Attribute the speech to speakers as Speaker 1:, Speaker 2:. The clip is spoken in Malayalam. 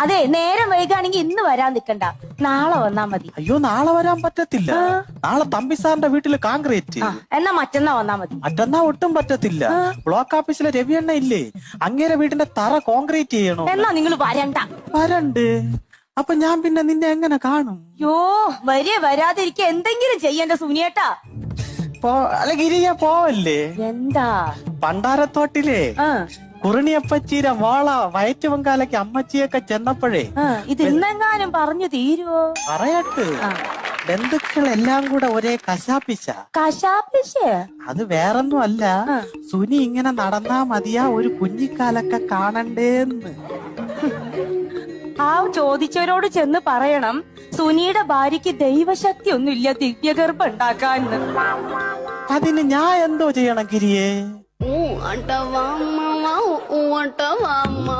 Speaker 1: അതെ നേരം വൈകാണെങ്കിൽ ഇന്ന് വരാൻ നിക്കണ്ട നാളെ വന്നാ മതി.
Speaker 2: അയ്യോ നാളെ വരാൻ പറ്റത്തില്ല. നാളെ തമ്പി സാറിന്റെ വീട്ടിൽ കോൺക്രീറ്റ്.
Speaker 1: എന്നാ മറ്റന്നാ വന്നാ മതി.
Speaker 2: മറ്റന്നാ ഒട്ടും പറ്റത്തില്ല. ബ്ലോക്ക് ഓഫീസിലെ രവി രവിയണ്ണ ഇല്ലേ? അങ്ങേരെ വീടിന്റെ തറ കോൺക്രീറ്റ് ചെയ്യണോ?
Speaker 1: എന്നാ നിങ്ങൾ വരണ്ട.
Speaker 2: വരണ്ട്. അപ്പൊ ഞാൻ പിന്നെ നിന്നെ എങ്ങനെ കാണും?
Speaker 1: യോ വരെ വരാതിരിക്ക എന്തെങ്കിലും ചെയ്യണ്ട സുനിയേട്ടാ.
Speaker 2: പോ അല്ല ഗിരിയ പോവല്ലേ?
Speaker 1: എന്താ?
Speaker 2: പണ്ടാരത്തോട്ടിലേ? കുറിണിയപ്പച്ചീര വാള വയറ്റുപങ്കാലയ്ക്ക് അമ്മച്ചിയൊക്കെ ചെന്നപ്പോഴേ
Speaker 1: ഇത് ഇന്നെങ്ങാനും പറഞ്ഞു തീരുവോ?
Speaker 2: പറയട്ട്.
Speaker 1: ബന്ധുക്കൾ
Speaker 2: എല്ലാം കൂടെ ഒരേ കശാപ്പിശ.
Speaker 1: കശാപ്പിശ?
Speaker 2: അത് വേറൊന്നും അല്ല സുനി ഇങ്ങനെ നടന്നാ മതിയാ ഒരു കുഞ്ഞിക്കാലൊക്കെ കാണണ്ടേന്ന്.
Speaker 1: ആ ചോദിച്ചവരോട് ചെന്ന് പറയണം. സുനിയുടെ ഭാര്യക്ക് ദൈവശക്തി ഒന്നുമില്ല ദിവ്യഗർഭം ഉണ്ടാക്കാൻ.
Speaker 2: അതിന് ഞാൻ എന്തോ ചെയ്യണം
Speaker 3: കിരിയേ ഓ അണ്ടവാമ്മ உன்ட்ட வாமா